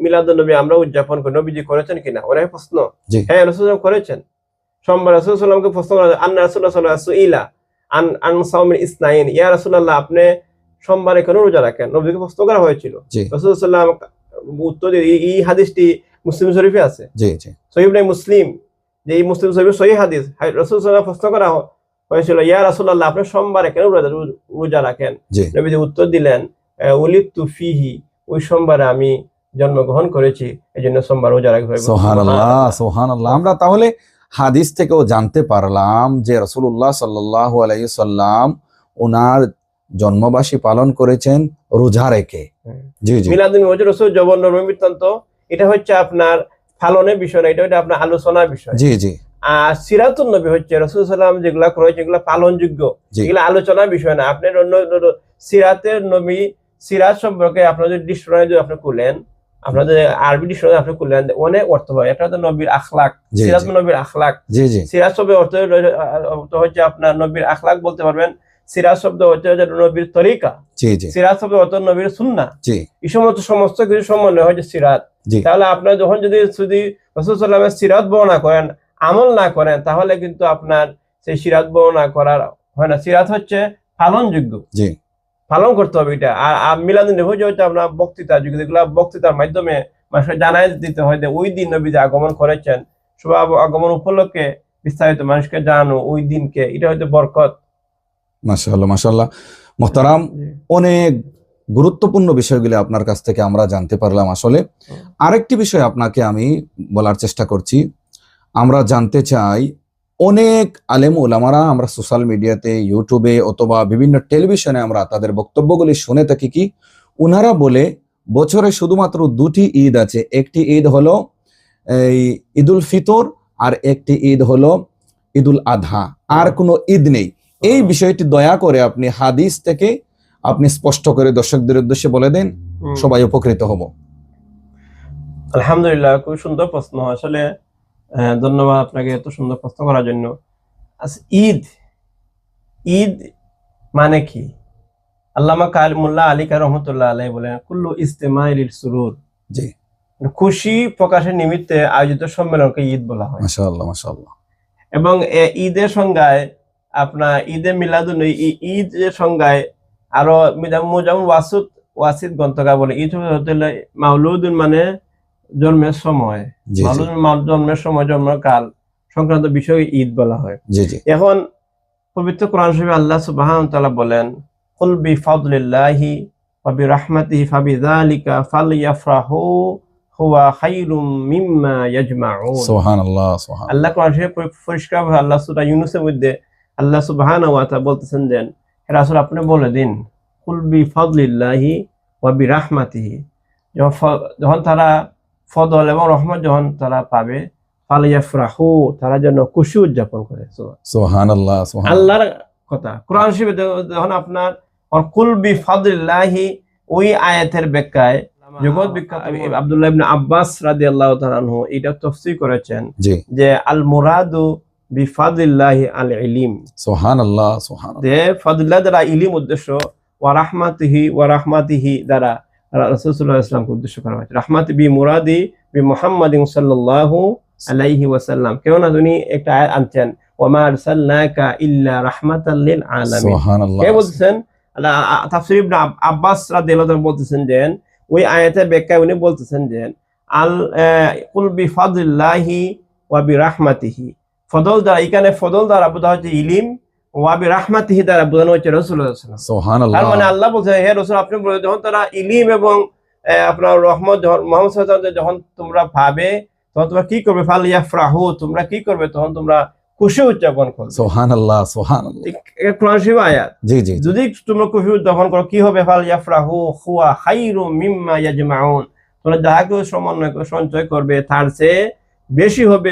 মিলাদুল নবী আমরা উদযাপন করি। নবীজি করেছেন কিনা? ওরা প্রশ্ন। হ্যাঁ রসুল করেছেন। সোমবার রসুল সাল্লামকে প্রশ্ন করা আন্না রসুল্লাহ সুইলা আন আন সাউমিন ইসনাইন। ইয়া রসুল্লাহ আপনি সোমবারে কেন রোজা রাখেন? নবীকে প্রশ্ন করা হয়েছিল। রসুল সাল্লাম উত্তর দিয়ে এই- হাদিসটি মুসলিম শরীফে আছে। মুসলিম। যে এই মুসলিম শরীফের সহি হাদিস রসুল সাল্লাম প্রশ্ন করা হয়েছিল ইয়া রসুল্লাহ আপনি সোমবারে কেন রোজা রাখেন? জি। নবীজি উত্তর দিলেন উলিদ তুফিহি ওই সোমবারে আমি জন্মগ্রহণ করেছি এই জন্য সোমবার রোজা রাখবে সোহান আল্লাহ সোহান আল্লাহ আমরা তাহলে হাদিস থেকেও জানতে পারলাম যে রসুল্লাহ সাল্লাহ আলাইসাল্লাম ওনার জন্মবাসী পালন করেছেন রোজা রেখে। হ্যাঁ। জি জি। মিলাদুল মজুর রসুল জবন বৃত্তান্ত এটা হচ্ছে আপনার ফালনের বিষয় না এটা হচ্ছে আপনার আলোচনার বিষয়। জি জি। আর সিরাতুল নবী হচ্ছে রসুল সাল্লাম যেগুলা করেছে এগুলো পালনযোগ্য। এগুলো আলোচনার বিষয় না। আপনার অন্য সিরাতের নবী সিরাত সম্পর্কে ডিকশনারি যদি আপনি খুলেন আপনাদের আরবি ডিকশনারি আপনি অনেক অর্থ হয়। হচ্ছে নবীর আখলাক। জি, সিরাত জি। নবীর আখলাক। সিরাজ শব্দের অর্থ অর্থ হচ্ছে আপনার নবীর আখলাক বলতে পারবেন। সিরাজ শব্দ হচ্ছে নবীর তরিকা। সিরাজ শব্দ অর্থ নবীর সুন্না এই সমস্ত সমস্ত কিছু সমন্বয় হচ্ছে সিরাত তাহলে আপনার যখন যদি রসুল সাল্লামের সিরাত বর্ণনা করেন আমল না করেন তাহলে কিন্তু আপনার সেই সিরাত বর্ণনা করার হয় না। সিরাত হচ্ছে পালনযোগ্য। পালন করতে হবে এটা। আর মিলাদুন নবী হচ্ছে আপনার বক্তৃতা যুগ যেগুলো বক্তৃতার মাধ্যমে মানুষকে জানাই দিতে হয় যে ওই দিন নবী যে আগমন করেছেন শুভ আগমন উপলক্ষে বিস্তারিত মানুষকে জানানো ওই দিনকে এটা হয়তো বরকত। মাশাআল্লাহ মাশাআল্লাহ। মোহতারাম অনেক গুরুত্বপূর্ণ বিষয়গুলি আপনার কাছ থেকে আমরা জানতে পারলাম আসলে। আরেকটি বিষয় আপনাকে আমি বলার চেষ্টা করছি। আমরা জানতে চাই অনেক আলেম ওলামারা আমরা সোশ্যাল মিডিয়াতে ইউটিউবে অথবা বিভিন্ন টেলিভিশনে আমরা তাদের বক্তব্যগুলি শুনে থাকি কি? উনারা বলে বছরে শুধুমাত্র দুটি ঈদ আছে। একটি ঈদ হলো এই ঈদুল ফিতর আর একটি ঈদ হলো ঈদুল আধা। আর কোনো ঈদ নেই। এই বিষয়টি দয়া করে আপনি হাদিস থেকে আপনি স্পষ্ট করে দর্শকদের উদ্দেশ্যে বলে দেন সবাই উপকৃত হব। আলহামদুলিল্লাহ খুব সুন্দর প্রশ্ন। আসলে ধন্যবাদ আপনাকে এত সুন্দর প্রশ্ন করার জন্য। আচ্ছা, ঈদ। ঈদ মানে কি? আল্লামা কাল মোল্লা রহমতুল্লাহ আলাই বলেন কুল্লু ইস্তেমাইল সুরুর। জি। খুশি প্রকাশের নিমিত্তে আয়োজিত সম্মেলনকে ঈদ বলা হয়। মাশাআল্লাহ মাশাআল্লাহ। এবং ঈদের সংজ্ঞায় আপনার ঈদে মিলাদুন ঈদ এর সংজ্ঞায় আরও যেমন ওয়াসুদ ওয়াসিদ গ্রন্থকার বলে ঈদ মাউলুদুন মানে জন্মের সময় মাউলুদ জন্মের সময় জন্মকাল সংক্রান্ত বিষয়ে ঈদ বলা হয়। এখন পবিত্র কোরআন শরীফে আল্লাহ সুবহানাহু ওয়া তাআলা বলেন কুল বি ফাদলিল্লাহি ওয়া বি রাহমাতিহি ফাবিযালিকা ফালইয়াফরাহু হুয়া খায়রুম মিম্মা ইয়াজমাউন। সুবহানাল্লাহ সুবহান আল্লাহ কোরআন শরীফে পরি- পরিষ্কার ভাবে আল্লাহ সূরা ইউনূসের মধ্যে আল্লাহ সুবহানাহু ওয়া তাআলা বলতেছেন দেন হে রাসূল আপনি বলে দিন কুল বি ফাদলিল্লাহি ওয়া বি রাহমাতিহি। যখন তারা ফদল এবং রহমত যখন তারা পাবে ফালিয়াফরাহু তারা যেন খুশি উদযাপন করে। সুবহানাল্লাহ আল্লাহর কথা। কোরআন শরীফে যখন- আপনার কুল বি ফাদলিল্লাহি ওই আয়াতের ব্যাখ্যায় জগৎ বিখ্যাত আব্দুল্লাহ ইবনে আব্বাস রাদিয়াল্লাহু তাআলা আনহু এটা তাফসীর করেছেন যে আল মুরাদু বিফাদিল্লাহি আল ইলিম সুবহানাল্লাহ সুবহান যে ফাদিল্লাহ দ্বারা ইলিম উদ্দেশ্য ওয়া রাহমাতিহি ওয়া রাহমাতিহি দ্বারা রাসূলুল্লাহ ইসলামকে উদ্দেশ্য করা হয়েছে। রাহমাতি বি মুরাদি বি মুহাম্মাদিন সাল্লাল্লাহু আলাইহি ওয়াসাল্লাম। কেননা তিনি একটা আয়াত আনছেন ওয়া মা আরসালনাকা ইল্লা রাহমাতাল লিল আলামিন। কে তাফসীর ইবনে আব্বাস রাদিয়াল্লাহু বলতেছেন যে ওই আয়াতের ব্যাখ্যায় উনি বলতেছেন যে আল কুল বি ফাদলিল্লাহি ওয়া বি রাহমাতিহি। ফদল দ্বারা এখানে ফদল দ্বারা বোঝা হচ্ছে ইলিম ওয়া বি রাহমাতিহি দ্বারা বোঝানো হচ্ছে রাসূলুল্লাহ সাল্লাল্লাহু আলাইহি ওয়াসাল্লাম। সুবহানাল্লাহ। তার মানে আল্লাহ বলছে হে রাসূল আপনি বলে যখন তারা ইলিম এবং আপনার রহমত মোহাম্মদ সাল্লাল্লাহু যখন তোমরা পাবে তখন তোমরা কি করবে? ফাল ইয়াফরাহু তোমরা কি করবে? তখন তোমরা খুশি উদযাপন করবে। সুবহানাল্লাহ সুবহানাল্লাহ। এটা কোরআন শরীফ আয়াত। জি জি জি। যদি তোমরা খুশি উদযাপন করো কি হবে? ফাল ইয়াফরাহু হুয়া খাইরু মিম্মা ইয়াজমাউন। তোমরা যাহা কেউ সমন্বয় সঞ্চয় করবে তার চেয়ে বেশি হবে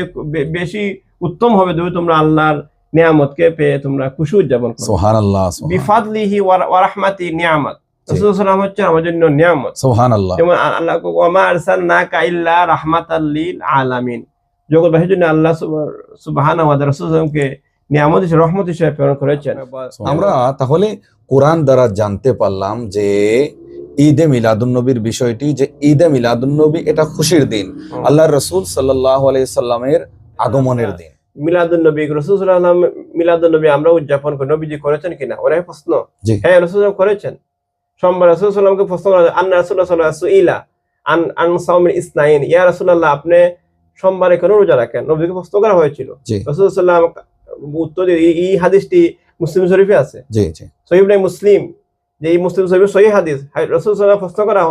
বেশি উত্তম হবে যদি তোমরা আল্লাহর নিয়ামতকে পেয়ে তোমরা খুশি উদযাপন করো। সুবহানাল্লাহ বিফাদলিহি ওয়া- ওয়া রাহমাতি নিয়ামত। রাসূল সাল্লাল্লাহু হচ্ছে আমার জন্য নিয়ামত। সুবহানাল্লাহ। যেমন আল্লাহ ওয়া মা আরসালনাকা ইল্লা রাহমাতাল লিল আলামিন। জগৎবাসীর জন্য আল্লাহ সুবহানাহু ওয়া তাআলা রাসূল সাল্লাল্লাহু আলাইহি ওয়াসাল্লামকে নিয়ামত হিসেবে রহমত হিসেবে প্রেরণ করেছেন। আমরা তাহলে কোরআন দ্বারা জানতে পারলাম যে ঈদে মিলাদুন্নবীর বিষয়টি যে ঈদে মিলাদুন্নবী এটা খুশির দিন। আল্লাহ রসুল সাল্লাহ সাল্লামের আগমনের দিন। মিলাদুল রসুলাম মিলাদুল আমরা উদযাপন করি। নবীজি করেছেন কিনা? ওরাই প্রশ্ন। হ্যাঁ রসুল করেছেন। সোমবার রসুল সাল্লামকে প্রশ্ন করা আন্না রসুল্লাহ সাল্লাহ সুইলা আন আন সাউমিন ইসনাইন। ইয়া রসুল্লাহ আপনি সোমবারে কেন রোজা রাখেন? নবীকে প্রশ্ন করা হয়েছিল। জি। রসুল সাল্লাম উত্তর দিয়ে এই- হাদিসটি মুসলিম শরীফে আছে? সহিব নাই মুসলিম। যে এই মুসলিম শরীফের সহি হাদিস রসুল সাল্লাম প্রশ্ন করা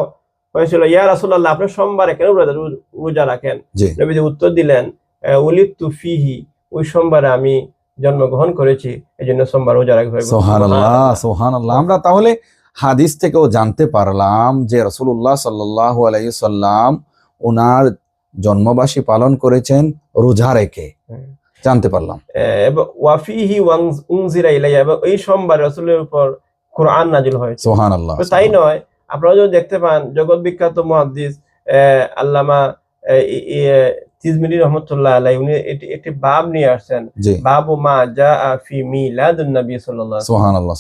হয়েছিল ইয়া রসুল্লাহ আপনি সোমবারে কেন রোজা রোজা রাখেন? নবীজি উত্তর দিলেন উলিত ফিহি ওই সোমবারে আমি জন্মগ্রহণ করেছি এই জন্য সোমবার রোজা রাখবে সোহান আল্লাহ সোহান আল্লাহ আমরা তাহলে হাদিস থেকেও জানতে পারলাম যে রসুল্লাহ সাল্লাহ আলাইসাল্লাম ওনার জন্মবাসী পালন করেছেন রোজা রেখে। হ্যাঁ। জানতে পারলাম। ওয়াফিহি ওয়াং- উনজিরা ইলাইয়া এবং এই সোমবার রসুলের উপর কোরআন নাজিল হয়েছে। সোহান আল্লাহ তাই নয় আপনারা যদি দেখতে পান জগৎ বিখ্যাত মহাদিস আল্লামা তিজমিরি রহমতুল্লাহ আলাই উনি একটি বাব নিয়ে আসছেন। বাবু মা যা ফি মিলাদুন নবী সাল্লাল্লাহু আলাইহি আল্লাহ